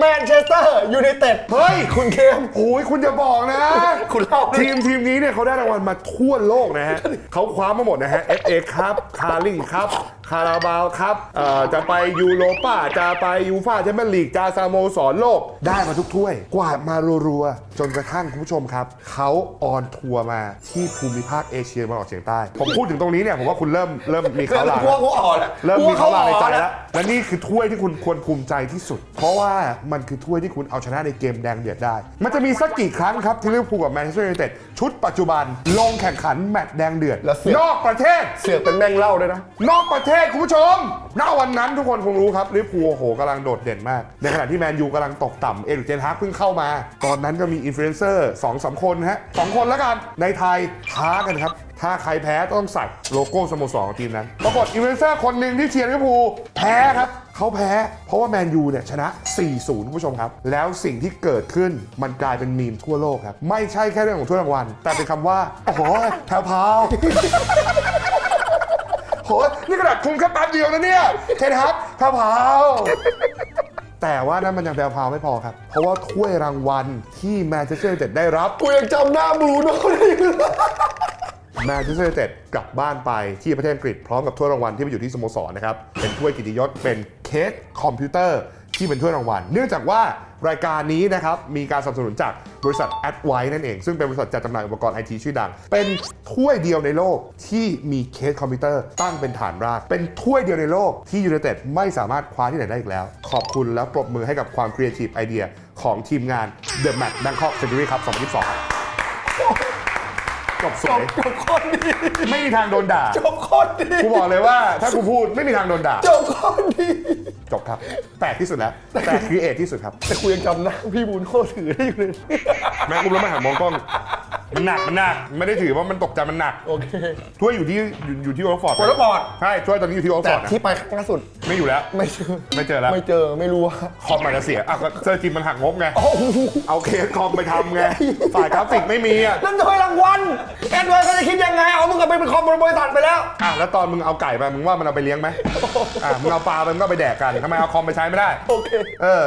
แมนเชสเตอร์ยูไนเต็ดเฮ้ย คุณเคมโอ้ยคุณจะบอกนะ คุณเล่าดิทีมทีมนี้เนี่ยเขาได้รางวัลมาทั่วโลกนะฮะเขาคว้ามาหมดนะฮะ FA ครับคาริงครับ คาราบาวครับเอ่อจะไปยูโรป้าจะไปยูฟ่าแชมเปี้ยนลีกจะสโมสรโลก ได้มาทุกถ้วย กวาดมารัวๆ จนกระทั่งคุณผู้ชมครับ เขาออนทัวร์มาที่ภูมิภาคเอเชียตะวันออกเฉียงใต้ ผมพูดถึงตรงนี้เนี่ยผมว่าคุณเริ่มเริ่มมีเขาหลางกลัวเขาอ่อนแล้วเริ่มมีเขาลาในใจกแล้ว และนี่คือถ้วยที่คุณควรภูมิใจที่สุด เพราะว่ามันคือถ้วยที่คุณเอาชนะในเกมแดงเดือดได้ มันจะมีสักกี่ครั้งครับ ที่ลิเวอร์พูลกับแมนเชสเตอร์ยูไนเต็ดชุดปัจจุบันลงแข่งขันแมตช์แดงเดือดแล้วเสือก นอกประเทศ เสือกเป็นแม่งเล่าด้วยนะ นอกประเทศคุณผู้ชมณวันนั้นทุกคนคงรู้ครับลิเวอร์พูลโอ้โหกำลังโดดเด่นมาก ในขณะที่แมนยูกำลังตกต่ำเอริกเจนฮากเพิ่งเข้ามา ตอนนั้นก็มีอินฟลูเอนเซอร์สองสามคนฮะสองคนแล้วกัน ในไทยท้ากันครับ ถ้าใครแพ้ต้องใส่โลโก้สโมสรของทีมนั้น ปรากฏอินฟลูเอนเซอร์คนหนึ่งที่เชียร์ลิเวอร์พูลแพ้ครับเขาแพ้ เพราะว่าแมนยูเนี่ยชนะ 4-0คุณผู้ชมครับ แล้วสิ่งที่เกิดขึ้นมันกลายเป็นมีมทั่วโลกครับ ไม่ใช่แค่เรื่องของถ้วยรางวัล แต่เป็นคำว่า โอ้โหแถวพราว หนี่ขนาดคุมแค่แป๊บเดียวนะเนี่ยเทนฮักแพรวพาแต่ว่านั้นมันยังแพรวพาวไม่พอครับ เพราะว่าถ้วยรางวัลที่แมนเชสเตอร์ยูไนเต็ดได้รับกูยังจำหน้าบรูโน่ได้อยู่เลยแมนเชสเตอร์ยูไนเต็ดกลับบ้านไปที่ประเทศอังกฤษพร้อมกับถ้วยรางวัลที่ไปอยู่ที่สโมสรนะครับเป็นถ้วยกิติยศเป็นเคสคอมพิวเตอร์ ที่เป็นถ้วยรางวัล เนื่องจากว่ารายการนี้นะครับมีการสนับสนุนจากบริษัท a d w i นั่นเอง ซึ่งเป็นบริษัทจัดจำหน่ายอุปกรณ์ไอทีชื่อดัง เป็นถ้วยเดียวในโลกที่มีเคสคอมพิวเตอร์ตั้งเป็นฐานราก เป็นถ้วยเดียวในโลกที่ยูไนเต็ดไม่สามารถคว้าที่ไหนได้อีกแล้ว ขอบคุณและปรบมือให้กับความครีเอทีฟไอเดียของทีมงาน The Match Bangkok Century ครับ2022ครับ จบสจวบยจบโคตรดีไม่มีทางโดนด่าจบโคตรดีกูบอกเลยว่า ถ้ากูพูดไม่มีทางโดนด่าจบโคตรดีจบครับแปลกที่สุดแล้วแต่ครีเอทที่สุดครับแต่กูยังจำหน้าพี่บรูโน่ถือได้อยู่เลยแม่อุ้มแล้วมาหันมองกล้อง มันหนักมันหนักไม่ได้ถือว่ามันตกใจมันหนักโอเคถ้วยอยู่ที่อยู่อยู่ที่โอลด์ฟอร์ดโอลด์ฟอร์ด ใช่ถ้วยตอนนี้อยู่ที่โอลด์ฟแต่อร์ดนะที่ไปครั้งล่าสุดไม่อยู่แล้ว ไม่เจอไม่เจอแล้ว ไม่เจอไม่รู้ว่าคอมมันจะเสียอะก็เซอร์จิมมันหักงบไง โอ้โหเอาเคสคอมไปทำไงฝ่ายกราฟิกไม่มีอะนั่นถ้วยรางวัลแอนดรอยเขาจะคิดยังไงเอามึงกลับไปเป็นคอมบริษัทไปแล้ว อะแล้วตอนมึงเอาไก่ไปมึงว่ามันเอาไปเลี้ยงไหมอะมึงเอาปลาไปมึงก็เอาไปแดกกันทำไมเอาคอมไปใช้ไม่ได้ โอเค เออ